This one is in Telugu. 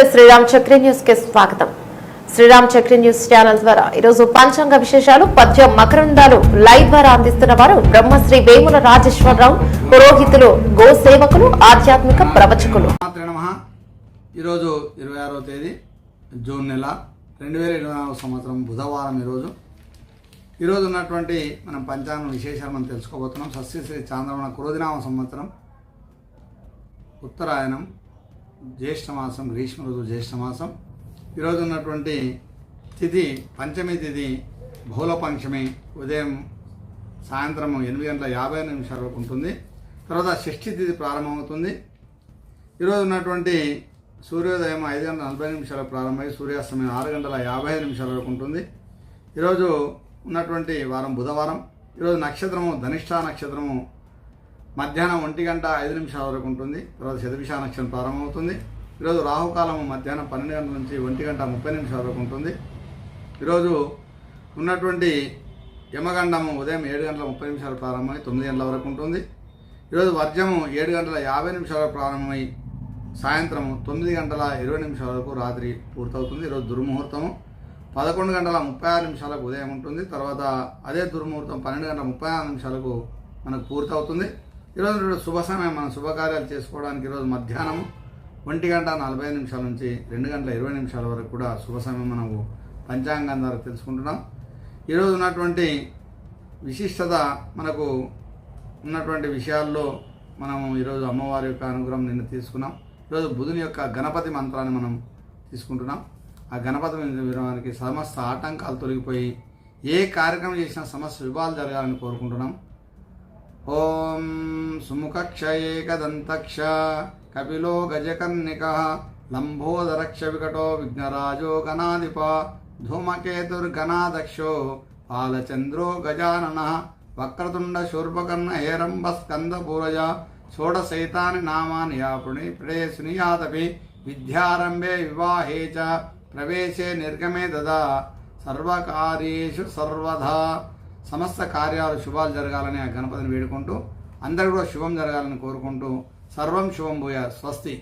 నమస్తే. శ్రీరామ్ చక్రి న్యూస్కి స్వాగతం. శ్రీరామ్ చక్రి న్యూస్ ఛానల్ ద్వారా ఈరోజు పంచాంగ విశేషాలు పద్యం మకరందాలు లైవ్ ద్వారా అందిస్తున్న వారు బ్రహ్మశ్రీ వేముల రాజేశ్వరరావు పురోహితులు గో సేవకులు ఆధ్యాత్మిక ప్రవచకులు. ఈరోజు ఇరవై ఆరో తేదీ జూన్ నెల రెండు వేల ఇరవై నాలుగు సంవత్సరం బుధవారం ఈరోజు. ఈరోజు ఉన్నటువంటి మనం పంచాంగం విశేషాలు మనం తెలుసుకోబోతున్నాం. సస్యశ్రీ చాంద్రమణ కురోదినామ సంవత్సరం ఉత్తరాయణం జ్యేష్ఠమాసం గ్రీష్మ ఋతువు జ్యేష్ఠమాసం. ఈరోజు ఉన్నటువంటి తిథి పంచమి తిథి బహుళ పంచమి ఉదయం సాయంత్రం ఎనిమిది గంటల యాభై నిమిషాల వరకు ఉంటుంది. తర్వాత షష్ఠి తిథి ప్రారంభమవుతుంది. ఈరోజు ఉన్నటువంటి సూర్యోదయం ఐదు గంటల నలభై నిమిషాలకు ప్రారంభమై సూర్యాస్తమయం ఆరు గంటల యాభై నిమిషాల వరకు ఉంటుంది. ఈరోజు ఉన్నటువంటి వారం బుధవారం. ఈరోజు నక్షత్రము ధనిష్ఠా నక్షత్రము మధ్యాహ్నం ఒంటి గంట ఐదు నిమిషాల వరకు ఉంటుంది. తర్వాత శతభిషా నక్షత్రం ప్రారంభమవుతుంది. ఈరోజు రాహుకాలము మధ్యాహ్నం పన్నెండు గంటల నుంచి ఒంటి గంట ముప్పై నిమిషాల వరకు ఉంటుంది. ఈరోజు ఉన్నటువంటి యమగండము ఉదయం ఏడు గంటల ముప్పై నిమిషాలు ప్రారంభమై తొమ్మిది గంటల వరకు ఉంటుంది. ఈరోజు వర్జము ఏడు గంటల యాభై నిమిషాలకు ప్రారంభమై సాయంత్రం తొమ్మిది గంటల ఇరవై నిమిషాల వరకు రాత్రి పూర్తవుతుంది. ఈరోజు దుర్ముహూర్తము పదకొండు గంటల ముప్పై ఆరు నిమిషాలకు ఉదయం ఉంటుంది. తర్వాత అదే దుర్ముహూర్తం పన్నెండు గంటల ముప్పై ఆరు నిమిషాలకు మనకు పూర్తవుతుంది. ఈరోజు శుభ సమయం మనం శుభకార్యాలు చేసుకోవడానికి ఈరోజు మధ్యాహ్నం ఒంటి గంట నలభై నిమిషాల నుంచి రెండు గంటల ఇరవై నిమిషాల వరకు కూడా శుభ సమయం మనము పంచాంగం ద్వారా తెలుసుకుంటున్నాం. ఈరోజు ఉన్నటువంటి విశిష్టత మనకు ఉన్నటువంటి విషయాల్లో మనము ఈరోజు అమ్మవారి యొక్క అనుగ్రహం నిన్న తీసుకున్నాం. ఈరోజు బుధుని యొక్క గణపతి మంత్రాన్ని మనం తీసుకుంటున్నాం. ఆ గణపతి విరవానికి సమస్త ఆటంకాలు తొలగిపోయి ఏ కార్యక్రమం చేసినా సమస్త శుభాలు జరగాలని కోరుకుంటున్నాం. సుముఖక్ష ఏకదంతక్ష కపిలో గజకర్ణిక లంబోదరక్ష వికటో విఘ్నరాజో గణాధిప ధూమకేతుర్గణాదక్షో పాలచంద్రో గజానన వక్రతుండ శూర్పకర్ణ హేరంబ స్కందపూరజ షోడశైతాని నామాని యాపుణి ప్రేసుని యాదపి విద్యారంభే వివాహే చ ప్రవేశే నిర్గమే దదా సర్వకార్యేషు సర్వదా సమస్త కార్యాలు శుభాలు జరగాలని ఆ గణపతిని వేడుకుంటూ అందరూ కూడా శుభం జరగాలని కోరుకుంటూ సర్వం శుభం భూయ స్వస్తి.